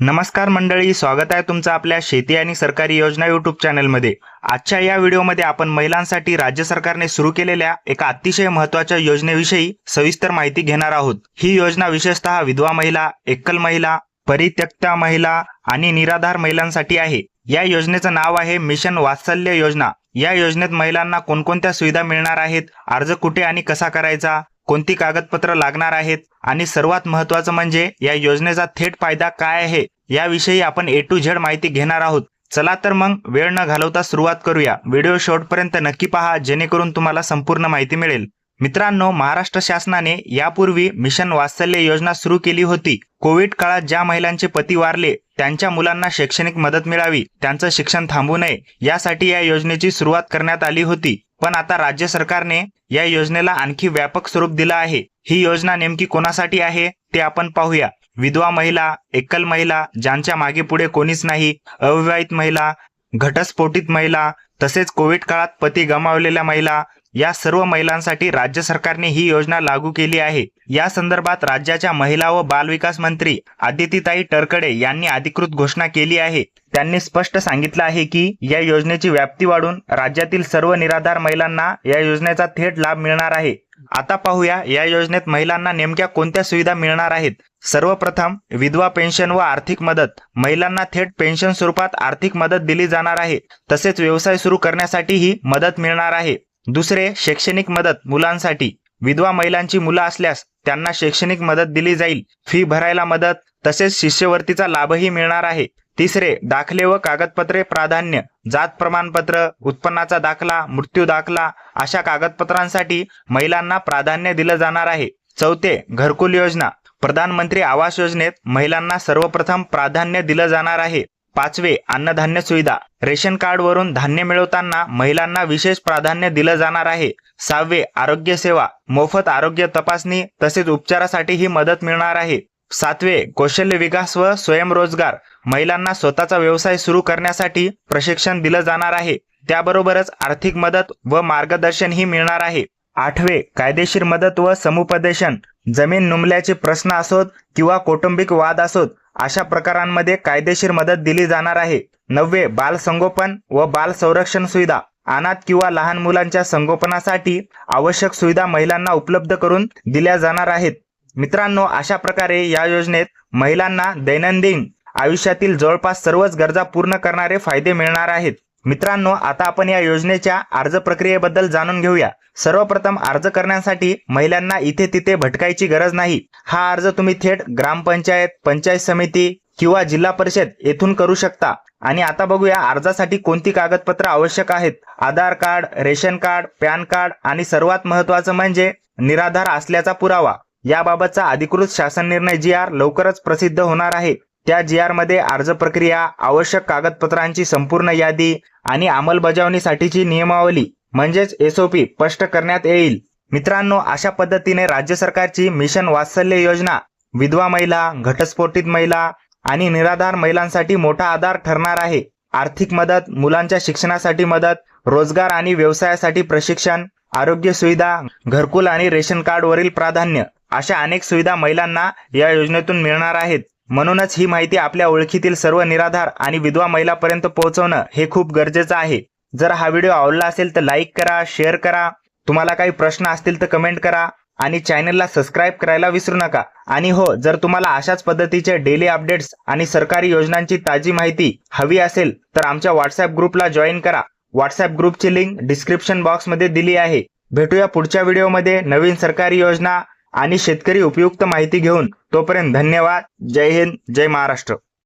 नमस्कार मंडळी स्वागत आहे तुमचं आपल्या शेती आणि सरकारी योजना युट्यूब चॅनलमध्ये आजच्या या व्हिडिओमध्ये आपण महिलांसाठी राज्य सरकारने सुरू केलेल्या एका अतिशय महत्त्वाच्या योजनेविषयी सविस्तर माहिती घेणार आहोत. ही योजना विशेषतः विधवा महिला एकल महिला परित्यक्ता महिला आणि निराधार महिलांसाठी आहे. या योजनेचं नाव आहे मिशन वात्सल्य योजना. या योजनेत महिलांना कोणकोणत्या सुविधा मिळणार आहेत अर्ज कुठे आणि कसा करायचा कोणती कागदपत्र लागणार आहेत? आणि सर्वात महत्वाचं म्हणजे या योजनेचा थेट फायदा काय आहे? याविषयी आपण ए टू झेड माहिती घेणार आहोत. चला तर मग वेळ न घालवता सुरुवात करूया. व्हिडिओ शेवटपर्यंत नक्की पहा जेणेकरून तुम्हाला संपूर्ण माहिती मिळेल. मित्रांनो महाराष्ट्र शासनाने यापूर्वी मिशन वात्सल्य योजना सुरू केली होती. कोविड काळात ज्या महिलांचे पती वारले त्यांच्या मुलांना शैक्षणिक मदत मिळावी त्यांचं शिक्षण थांबू नये यासाठी या योजनेची सुरुवात करण्यात आली होती. पण आता राज्य सरकारने या योजनेला आणखी व्यापक स्वरूप दिलं आहे. ही योजना नेमकी कोणासाठी आहे ते आपण पाहूया. विधवा महिला एकल महिला ज्यांच्या मागे पुढे कोणीच नाही अविवाहित महिला घटस्फोटित महिला तसेच कोविड काळात पती गमावलेल्या महिला या सर्व महिलांसाठी राज्य सरकारने ही योजना लागू केली आहे. या संदर्भात राज्याच्या महिला व बालविकास मंत्री आदितीताई टरकडे यांनी अधिकृत घोषणा केली आहे. त्यांनी स्पष्ट सांगितलं आहे की या योजनेची व्याप्ती वाढून राज्यातील सर्व निराधार महिलांना या योजनेचा थेट लाभ मिळणार आहे. आता पाहूया या योजनेत महिलांना नेमक्या कोणत्या सुविधा मिळणार आहेत? सर्वप्रथम विधवा पेन्शन व आर्थिक मदत. महिलांना थेट पेन्शन स्वरूपात आर्थिक मदत दिली जाणार आहे. तसेच व्यवसाय सुरू करण्यासाठीही मदत मिळणार आहे. दुसरे शैक्षणिक मदत मुलांसाठी. विधवा महिलांची मुलं असल्यास त्यांना शैक्षणिक मदत दिली जाईल. फी भरायला मदत तसेच शिष्यवृत्तीचा लाभही मिळणार आहे. तिसरे दाखले व कागदपत्रे प्राधान्य. जात प्रमाणपत्र उत्पन्नाचा दाखला मृत्यू दाखला अशा कागदपत्रांसाठी महिलांना प्राधान्य दिलं जाणार आहे. चौथे घरकुल योजना. प्रधानमंत्री आवास योजनेत महिलांना सर्वप्रथम प्राधान्य दिलं जाणार आहे. पाचवे अन्नधान्य सुविधा. रेशन कार्ड वरून धान्य मिळवताना महिलांना विशेष प्राधान्य दिलं जाणार आहे. सहावे आरोग्य सेवा. मोफत आरोग्य तपासणी तसेच उपचारासाठी ही मदत मिळणार आहे. सातवे कौशल्य विकास व स्वयंरोजगार. महिलांना स्वतःचा व्यवसाय सुरू करण्यासाठी प्रशिक्षण दिलं जाणार आहे. त्याबरोबरच आर्थिक मदत व मार्गदर्शन ही मिळणार आहे. आठवे कायदेशीर मदत व समुपदेशन. जमीन नुमल्याचे प्रश्न असोत किंवा कौटुंबिक वाद असोत अशा प्रकारांमध्ये कायदेशीर मदत दिली जाणार आहे. नववे बाल संगोपन व बाल संरक्षण सुविधा. अनाथ किंवा लहान मुलांच्या संगोपनासाठी आवश्यक सुविधा महिलांना उपलब्ध करून दिल्या जाणार आहेत. मित्रांनो अशा प्रकारे या योजनेत महिलांना दैनंदिन आयुष्यातील जवळपास सर्वच गरजा पूर्ण करणारे फायदे मिळणार आहेत. मित्रांनो आता आपण या योजनेच्या अर्ज प्रक्रियेबद्दल जाणून घेऊया. सर्वप्रथम अर्ज करण्यासाठी महिलांना इथे तिथे भटकायची गरज नाही. हा अर्ज तुम्ही थेट ग्रामपंचायत पंचायत समिती किंवा जिल्हा परिषद येथून करू शकता. आणि आता बघूया अर्जासाठी कोणती कागदपत्र आवश्यक आहेत. Aadhaar card ration card PAN card आणि सर्वात महत्वाचं म्हणजे निराधार असल्याचा पुरावा. याबाबतचा अधिकृत शासन निर्णय जी आर लवकरच प्रसिद्ध होणार आहे. त्या जी आरमध्ये अर्ज प्रक्रिया आवश्यक कागदपत्रांची संपूर्ण यादी आणि अंमलबजावणीसाठीची नियमावली म्हणजेच एसओपी स्पष्ट करण्यात येईल. मित्रांनो अशा पद्धतीने राज्य सरकारची मिशन वात्सल्य योजना विधवा महिला घटस्फोटित महिला आणि निराधार महिलांसाठी मोठा आधार ठरणार आहे. आर्थिक मदत मुलांच्या शिक्षणासाठी मदत रोजगार आणि व्यवसायासाठी प्रशिक्षण आरोग्य सुविधा घरकुल आणि रेशन कार्ड वरील प्राधान्य अशा अनेक सुविधा महिलांना या योजनेतून मिळणार आहेत. म्हणूनच ही माहिती आपल्या ओळखीतील सर्व निराधार आणि विधवा महिलापर्यंत पोहोचवणं हे खूप गरजेचं आहे. जर हा व्हिडिओ आवडला असेल तर लाईक करा शेअर करा. तुम्हाला काही प्रश्न असतील तर कमेंट करा आणि चॅनलला सबस्क्राईब करायला विसरू नका. आणि हो जर तुम्हाला अशाच पद्धतीचे डेली अपडेट्स आणि सरकारी योजनांची ताजी माहिती हवी असेल तर आमच्या व्हॉट्सअप ग्रुपला जॉईन करा. व्हॉट्सअप ग्रुपची लिंक डिस्क्रिप्शन बॉक्समध्ये दिली आहे. भेटूया पुढच्या व्हिडिओमध्ये नवीन सरकारी योजना आणि शेतकरी उपयुक्त माहिती घेऊन तोपर्यंत धन्यवाद. जय हिंद जय महाराष्ट्र.